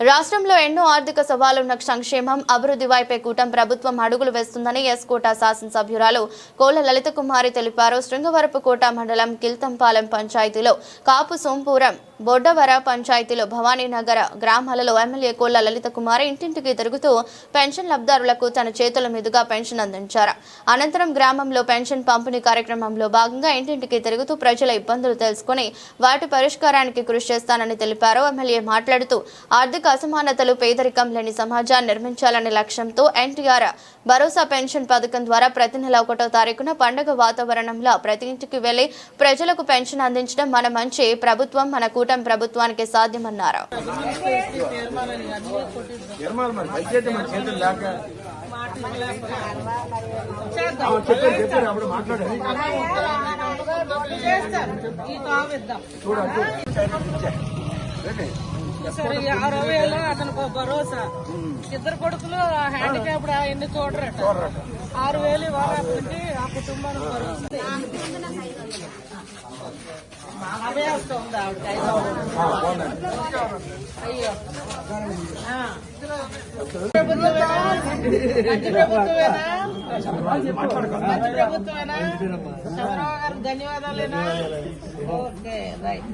రాష్ట్రంలో ఎన్నో ఆర్థిక సవాలున్న సంక్షేమం అభివృద్ధి వైపే కూటమి ప్రభుత్వం అడుగులు వేస్తుందని ఎస్ కోట శాసనసభ్యురాలు కోల లలిత కుమారి తెలిపారు. శృంగవరపుకోట మండలం కిల్తంపాలెం పంచాయతీలో కాపు సోంపురం బొడ్డవర పంచాయతీలో భవానీనగర గ్రామాలలో ఎమ్మెల్యే కోళ్ళ లలిత కుమార్ ఇంటింటికి తిరుగుతూ పెన్షన్ లబ్ధారులకు తన చేతుల మీదుగా పెన్షన్ అందించారు. అనంతరం గ్రామంలో పెన్షన్ పంపిణీ కార్యక్రమంలో భాగంగా ఇంటింటికి తిరుగుతూ ప్రజల ఇబ్బందులు తెలుసుకుని వాటి పరిష్కారానికి కృషి చేస్తానని తెలిపారు. ఎమ్మెల్యే మాట్లాడుతూ ఆర్థిక అసమానతలు పేదరికం లేని సమాజాన్ని నిర్మించాలనే లక్ష్యంతో ఎన్టీఆర్ భరోసా పెన్షన్ పథకం ద్వారా ప్రతి నెల ఒకటో తారీఖున పండుగ వాతావరణంలో ప్రతి ఇంటికి వెళ్ళి ప్రజలకు పెన్షన్ అందించడం మన మంచి ప్రభుత్వం మన కూటమి ప్రభుత్వానికి సాధ్యమన్నారు. వేలు అతనికి ఒక భరోసా ఇద్దరు కొడుకులు హ్యాండిక్యాప్డ్ ఎన్ని చూడరట ఆరు వేలు ఇవ్వాలంటే ఆ కుటుంబానికి భరోసా. అయ్యో. గారికి ధన్యవాదాలేనా? Okay right.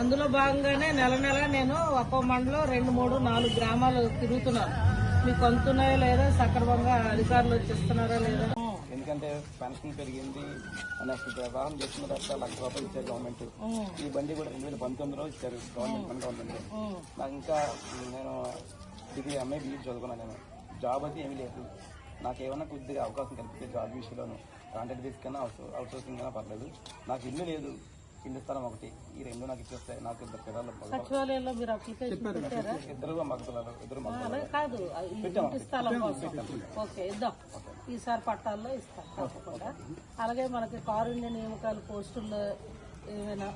అందులో భాగంగానే నెల నెల నేను ఒక్కో మండలం రెండు మూడు నాలుగు గ్రామాలు తిరుగుతున్నాను. మీకు అందుతున్నాయో లేదా సక్రమంగా అధికారులు వచ్చిస్తున్నారా లేదా? ఎందుకంటే పెన్షన్ పెరిగింది నెక్స్ట్ వివాహం చేసిన తర్వాత లక్ష రూపాయలు ఇచ్చారు గవర్నమెంట్ ఈ బండి కూడా రెండు వేల పంతొమ్మిదిలో ఇచ్చారు గవర్నమెంట్ మన గవర్నమెంట్ నాకు ఇంకా నేను డిగ్రీ ఎంఏ బీఈ చదువుకున్నాను నేను. జాబ్ అయితే ఏమీ లేదు. నాకు ఏమైనా కొద్దిగా అవకాశం కల్పితే జాబ్ విషయంలోను కాంట్రాక్ట్ తీసుకున్నా అవుట్ సోర్సింగ్ అయినా పర్లేదు. నాకు ఇల్లు లేదు. ఇల్లు స్థలం ఒకటి ఈ రెండు నాకు ఇచ్చేస్తే నాకు ఇద్దరు పిల్లలు సచివాలయంలో మీరు అప్లికేషన్ పెట్టారా? ఇద్దరు మగపిల్లలు ఇద్దరు కాదు ఈ ఇంటి స్థలం కోసం. ఓకే ఇద్దాం. ఈసారి పట్టాల్లో ఇస్తాం తప్పకుండా. అలాగే మనకి కారుణ్య నియామకాల పోస్టుల్లో ఏమైనా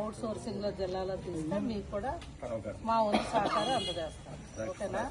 అవుట్ సోర్సింగ్లో జిల్లాలో తీస్తే మీకు కూడా మా వంతు సహకారం అందజేస్తాం. ఓకేనా?